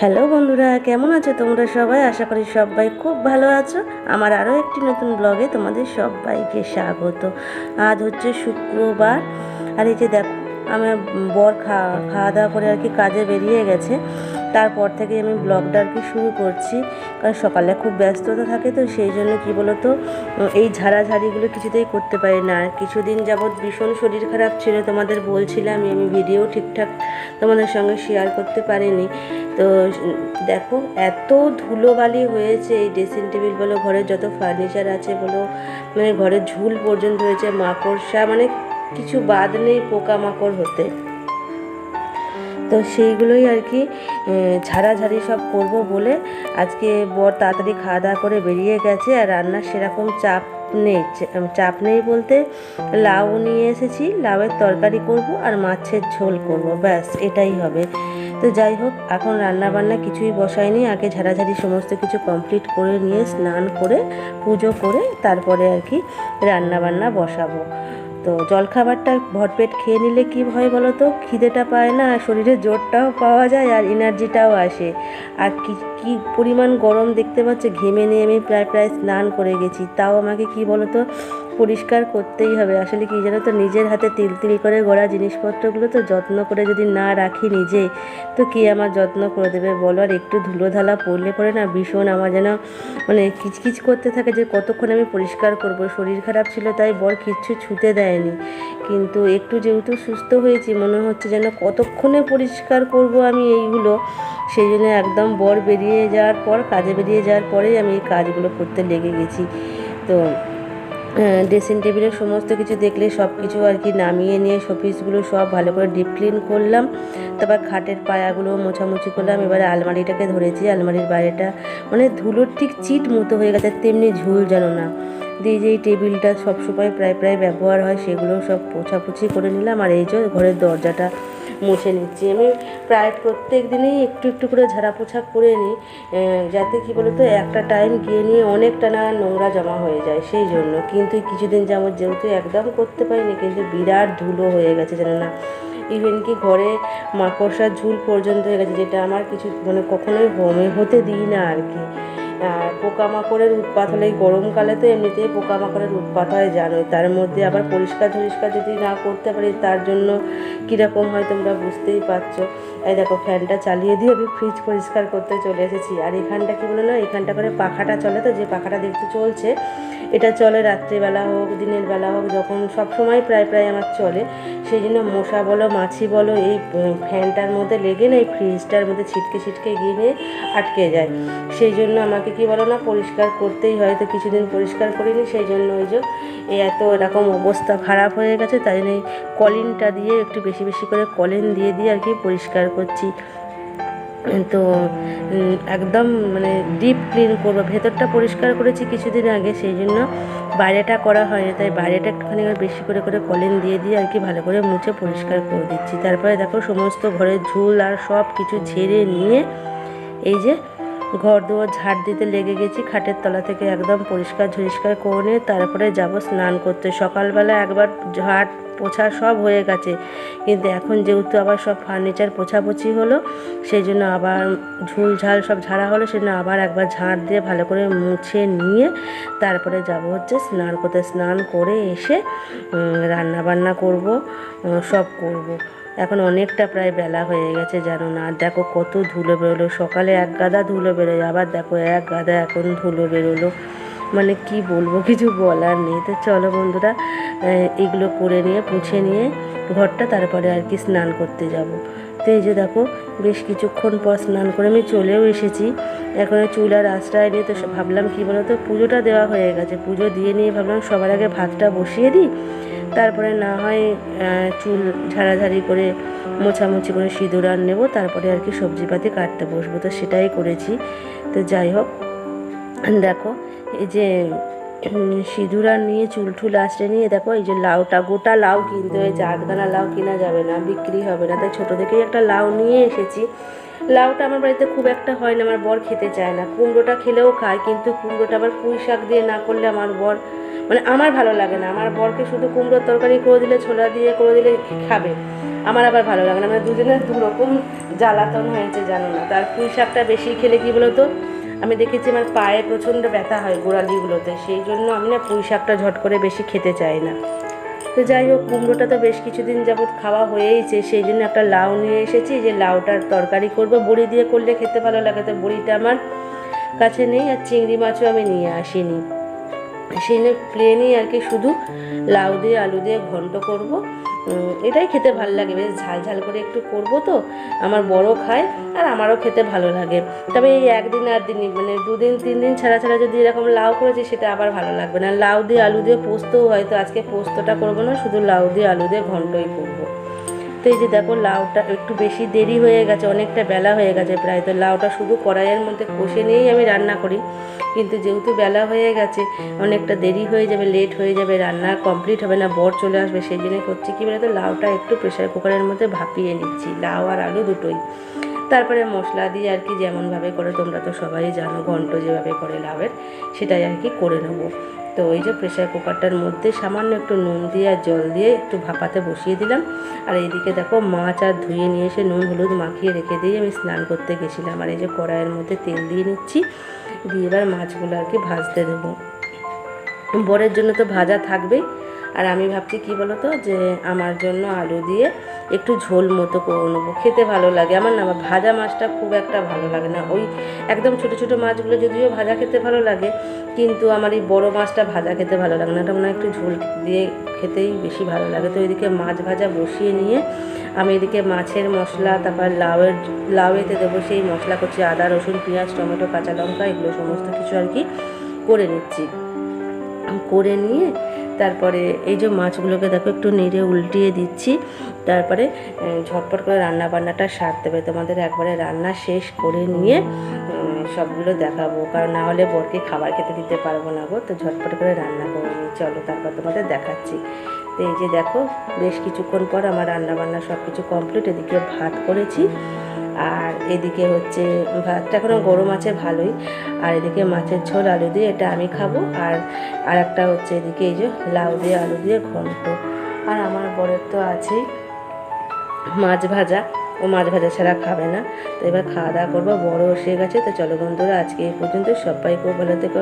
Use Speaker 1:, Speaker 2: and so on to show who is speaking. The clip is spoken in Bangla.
Speaker 1: হ্যালো বন্ধুরা, কেমন আছো তোমরা সবাই? আশা করি সবাই খুব ভালো আছো। আমার আরও একটি নতুন ব্লগে তোমাদের সবাইকে স্বাগত। আজ হচ্ছে শুক্রবার। আর এই যে দেখো, আমার বর খাওয়া খাওয়া দাওয়া করে আর কি কাজে বেরিয়ে গেছে। তারপর থেকে আমি ব্লগটা আর কি শুরু করছি। কারণ সকালে খুব ব্যস্ততা থাকে তো, সেই জন্য কি বলতো, এই ঝাড়াঝাড়িগুলো কিছুতেই করতে পারি না। আর কিছুদিন যাবৎ ভীষণ শরীর খারাপ ছিল, তোমাদের বলছিলাম, আমি ভিডিও ঠিকঠাক তোমাদের সঙ্গে শেয়ার করতে পারিনি। তো দেখো, এত ধুলোবালি হয়েছে এই ড্রেসিং টেবিল বলো, ঘরের যত ফার্নিচার আছে বলো মানে ঘরের ঝুল পর্যন্ত হয়েছে, মাকড়সা মানে কিছু বাদ নেই পোকামাকড় হতে। তো সেইগুলোই আর কি ঝাড়াঝাড়ি সব করব বলে আজকে বর তাড়াতাড়ি খাওয়া দাওয়া করে বেরিয়ে গেছে আর রান্নার সেরকম চাপ নেই চাপ নেই বলতে লাউ নিয়ে এসেছি, লাউয়ের তরকারি করব আর মাছের ঝোল করব, ব্যাস এটাই হবে। তো যাই হোক, এখন রান্না বান্না কিছুই বসায়নি আগে ঝাড়াঝাড়ি সমস্ত কিছু কমপ্লিট করে নিয়ে স্নান করে, পুজো করে তারপরে আর কি রান্না বান্না বসাবো। তো জলখাবারটা ভরপেট খেয়ে নিলে কী হয় বলো তো? খিদেটা পায় না, শরীরে জোরটাও পাওয়া যায় আর এনার্জিটাও আসে। আর কি কি পরিমাণ গরম দেখতে পাচ্ছে? ঘেমে নিয়ে আমি প্রায় প্রায় স্নান করে গেছি। তাও আমাকে কি বলো তো? পরিষ্কার করতেই হবে। আসলে কি জানো তো, নিজের হাতে তিল তিল করে গড়া জিনিসপত্রগুলো তো যত্ন করে যদি না রাখি নিজে, তো কে আমার যত্ন করে দেবে বলো? আর একটু ধুলো ধালা পড়লে পরে না ভীষণ আমার যেন মানে কিচকিচ করতে থাকে যে কতক্ষণ আমি পরিষ্কার করব। শরীর খারাপ ছিল তাই বর কিচ্ছু ছুতে দেয়নি। কিন্তু একটু যেহেতু সুস্থ হয়েছি, মনে হচ্ছে যেন কতক্ষণে পরিষ্কার করব আমি এইগুলো? সেই জন্য একদম বর বেরিয়ে যাওয়ার পর, কাজে বেরিয়ে যাওয়ার পরেই আমি এই কাজগুলো করতে লেগে গেছি। তো ড্রেসিং টেবিলের সমস্ত কিছু দেখলে সব কিছু আর কি নামিয়ে নিয়ে শোপিসগুলো সব ভালো করে ডিপ ক্লিন করলাম। তারপর খাটের পায়াগুলো মোছামুছি করলাম। এবারে আলমারিটাকে ধরেছি। আলমারির বাইরেটা মানে ধুলোর ঠিক চিট মতো হয়ে গেছে, তেমনি ঝুল যেন না। দিয়ে যেই টেবিলটা সবসময় প্রায় প্রায় ব্যবহার হয় সেগুলো সব পোছাপুছি করে নিলাম। আর এই যে ঘরের দরজাটা মুছে নিচ্ছি। আমি প্রায় প্রত্যেক দিনেই একটু একটু করে ঝাড়া পোছা করে নিই যাতে কি বলতো একটা টাইম গিয়ে নিয়ে অনেকটা না নোংরা জমা হয়ে যায় সেই জন্য। কিন্তু কিছুদিন যাবত যেহেতু একদম করতে পারিনি কিন্তু বিরাট ধুলো হয়ে গেছে জানো না। ইভেন কি ঘরে মাকড়সার ঝুল পর্যন্ত হয়ে গেছে যেটা আমার কিছু মানে কখনোই হোমে হতে দিই না আর কি। পোকামাকড়ের উৎপাত হলে গরমকালে তো এমনিতেই পোকামাকড়ের উৎপাত হয়, জানোই। তার মধ্যে আবার পরিষ্কার টরিষ্কার যদি না করতে পারি, তার জন্য কীরকম হয় তোমরা বুঝতেই পারছ। এই দেখো, ফ্যানটা চালিয়ে দিয়ে আমি ফ্রিজ পরিষ্কার করতে চলে এসেছি। আর এখানটা কী বলে না এখানটা করে পাখাটা চলে তো, যে পাখাটা দেখতে চলছে এটা চলে রাত্রিবেলা হোক, দিনের বেলা হোক, যখন সব সময় প্রায় প্রায় আমার চলে, সেই জন্য মশা বলো, মাছি বলো, এই ফ্যানটার মধ্যে লেগে না, এই ফ্রিজটার মধ্যে ছিটকে ছিটকে গিয়ে নিয়ে আটকে যায়। সেই জন্য আমাকে কি বলো না, পরিষ্কার করতেই হয়, তো কিছুদিন পরিষ্কার করিনি, সেই জন্য ওই যে এত এরকম অবস্থা খারাপ হয়ে গেছে, তাই জন্য কলিনটা দিয়ে একটু বেশি বেশি করে কলিন দিয়ে দিয়ে আর কি পরিষ্কার করছি। তো একদম মানে ডিপ ক্লিন করব। ভেতরটা পরিষ্কার করেছি কিছুদিন আগে, সেই জন্য বাইরেটা করা হয়নি। তাই বাইরেটা একটুখানি বেশি করে করে কলিন দিয়ে দিয়ে আর কি ভালো করে মুছে পরিষ্কার করে দিচ্ছি। তারপরে দেখো সমস্ত ঘরের ঝুল আর সব কিছু ঝেড়ে নিয়ে এই যে ঘর দুয়ার ঝাড় দিতে লেগে গেছি, খাটের তলা থেকে একদম পরিষ্কার ঝরিষ্কার করে নিয়ে তারপরে যাব স্নান করতে সকালবেলা একবার ঝাড় পোছা সব হয়ে গেছে, কিন্তু এখন যেহেতু আবার সব ফার্নিচার পোছাপুছি হলো, সেই জন্য আবার ঝুল ঝাল সব ঝাড়া হলো, সেই জন্য আবার একবার ঝাড় দিয়ে ভালো করে মুছে নিয়ে তারপরে যাব হচ্ছে স্নান করতে স্নান করে এসে রান্না বান্না করব সব করব। এখন অনেকটা প্রায় বেলা হয়ে গেছে, জানো না। আর দেখো কত ধুলো বেরোলো। সকালে এক গাদা ধুলো বেরোয় আবার দেখো এক গাদা এখন ধুলো বেরোলো। মানে কি বলব, কিছু বলার নেই। তো চলো বন্ধুরা এগুলো করে নিয়ে, পুছে নিয়ে ঘরটা, তারপরে আর কি স্নান করতে যাব। তো এই যে দেখো, বেশ কিছুক্ষণ পর স্নান করে আমি চলেও এসেছি। এখন চুল আর আশ্রয় নিয়ে তো ভাবলাম কি বলতো, পুজোটা দেওয়া হয়ে গেছে। পুজো দিয়ে নিয়ে ভাবলাম সবার আগে ভাতটা বসিয়ে দিই। তারপরে না হয় চুল ঝাড়াঝাড়ি করে, মোছামুছি করে সিঁদুর আর নেব, তারপরে আর কি সবজিপাতি কাটতে বসবো। তো সেটাই করেছি। তো যাই হোক, দেখো, এই যে সিঁদুর আর নিয়ে চুল টুল আসতে নিয়ে, দেখো, এই যে লাউটা, গোটা লাউ কিনতে হয়েছে। আধখানা লাউ কেনা যাবে না, বিক্রি হবে না। তাই ছোটো থেকেই একটা লাউ নিয়ে এসেছি। লাউটা আমার বাড়িতে খুব একটা হয় না, আমার বর খেতে চায় না। কুমড়োটা খেলেও খায়, কিন্তু কুমড়োটা আবার পুঁই শাক দিয়ে না করলে আমার বর মানে আমার ভালো লাগে না। আমার বরকে শুধু কুমড়োর তরকারি করে দিলে, ছোলা দিয়ে করে দিলে খাবে। আমার আবার ভালো লাগে না। মানে দুজনের দু রকম জ্বালাতন হয়েছে, জানো না। তার পুঁই শাকটা বেশি খেলে কি বলো তো আমি দেখেছি আমার পায়ে প্রচণ্ড ব্যথা হয় গোড়ালিগুলোতে। সেই জন্য আমি না পুঁই শাকটা ঝট করে বেশি খেতে চাই না। তো যাই হোক, কুমড়োটা তো বেশ কিছুদিন যাবৎ খাওয়া হয়েইছে, সেই জন্য একটা লাউ নিয়ে এসেছি যে লাউটার তরকারি করব। বড়ি দিয়ে করলে খেতে ভালো লাগে, তো বড়িটা আমার কাছে নেই, আর চিংড়ি মাছও আমি নিয়ে আসিনি। সেই প্লেনই আর কি শুধু লাউ দিয়ে, আলু দিয়ে ঘন্ট করব। এটাই খেতে ভালো লাগে। বেশ ঝাল ঝাল করে একটু করব তো, আমার বড় খায় আর আমারও খেতে ভালো লাগে। তবে এই একদিন আর দিনই মানে দুদিন তিন দিন ছাড়া ছাড়া যদি এরকম লাউ করেছি, সেটা আবার ভালো লাগবে না। লাউ দিয়ে আলু দিয়ে পোস্তও হয়তো আজকে পোস্তটা করব না, শুধু লাউ দিয়ে আলু দিয়ে ঘন্টই করব। তো এই যে দেখো লাউটা একটু বেশি দেরি হয়ে গেছে, অনেকটা বেলা হয়ে গেছে প্রায়। তো লাউটা শুধু কড়াইয়ের মধ্যে কষে নিয়েই আমি রান্না করি। কিন্তু যেহেতু বেলা হয়ে গেছে, অনেকটা দেরি হয়ে যাবে লেট হয়ে যাবে, রান্না কমপ্লিট হবে না, বর চলে আসবে, সেই জন্য করছি কি বলতো, লাউটা একটু প্রেশার কুকারের মধ্যে ভাপিয়ে নিচ্ছি, লাউ আর আলু দুটোই। তারপরে মশলা দিয়ে আর কি যেমনভাবে করে, তোমরা তো সবাই জানো, ঘন্ট যেভাবে করে লাউয়ের, সেটাই আর কি করে নেব। তো ওই যে প্রেশার কুকারটার মধ্যে সামান্য একটু নুন দিয়ে আর জল দিয়ে একটু ভাপাতে বসিয়ে দিলাম। আর এইদিকে দেখো মাছ আর ধুয়ে নিয়ে এসে নুন হলুদ মাখিয়ে রেখে দিয়ে আমি স্নান করতে গেছিলাম। আর এই যে কড়াইয়ের মধ্যে তেল দিয়ে নিচ্ছি, দিয়ে এবার মাছগুলো আর কি ভাজতে দেবো। বরের জন্য তো ভাজা থাকবেই। আর আমি ভাবছি, কি তো যে আমার জন্য আলু দিয়ে একটু ঝোল মতো করে নেব। খেতে ভালো লাগে। আমার না ভাজা মাছটা খুব একটা ভালো লাগে না। ওই একদম ছোটো ছোটো মাছগুলো যদিও ভাজা খেতে ভালো লাগে, কিন্তু আমার এই বড়ো মাছটা ভাজা খেতে ভালো লাগে না। এটা মনে হয় একটু ঝোল দিয়ে খেতেই বেশি ভালো লাগে। তো এদিকে মাছ ভাজা বসিয়ে নিয়ে আমি এদিকে মাছের মশলা, তারপর লাউয়ের, লাউয়েতে দেবো সেই মশলা করছি আদা, রসুন, পেঁয়াজ, টমেটো, কাঁচা লঙ্কা, এগুলো সমস্ত কিছু আর কি করে নিচ্ছি। করে নিয়ে তারপরে এই যে মাছগুলোকে দেখো একটু নেড়ে উল্টিয়ে দিচ্ছি। তারপরে ঝটপট করে রান্না বান্নাটা সারতে হবে। তোমাদের একবারে রান্না শেষ করে নিয়ে সবগুলো দেখাবো। কারণ না হলে বরকে খাবার খেতে দিতে পারব না গো। তো ঝটপট করে রান্না করে নিই। চলো তারপর তোমাদের দেখাচ্ছি। তো এই যে দেখো, বেশ কিছুক্ষণ পর আমার রান্না বান্না সব কিছু কমপ্লিট এদিকে ভাত করেছি। আর এদিকে হচ্ছে ভাতটা এখনও গরম আছে ভালোই। আর এদিকে মাছের ঝোল আলু দিয়ে এটা আমি খাব। আর আর একটা হচ্ছে এদিকে এই যে লাউ দিয়ে আলু দিয়ে ঘন্ট। আর আমার বরের তো আছেই। মাছ ভাজা। ও মাছ ভাজা ছাড়া খাবে না। তো এবার খাওয়া দাওয়া করব। বড় এসে গেছে। তো চলো বন্ধুরা, আজকে এই পর্যন্ত সবাই খুব ভালো থেকো।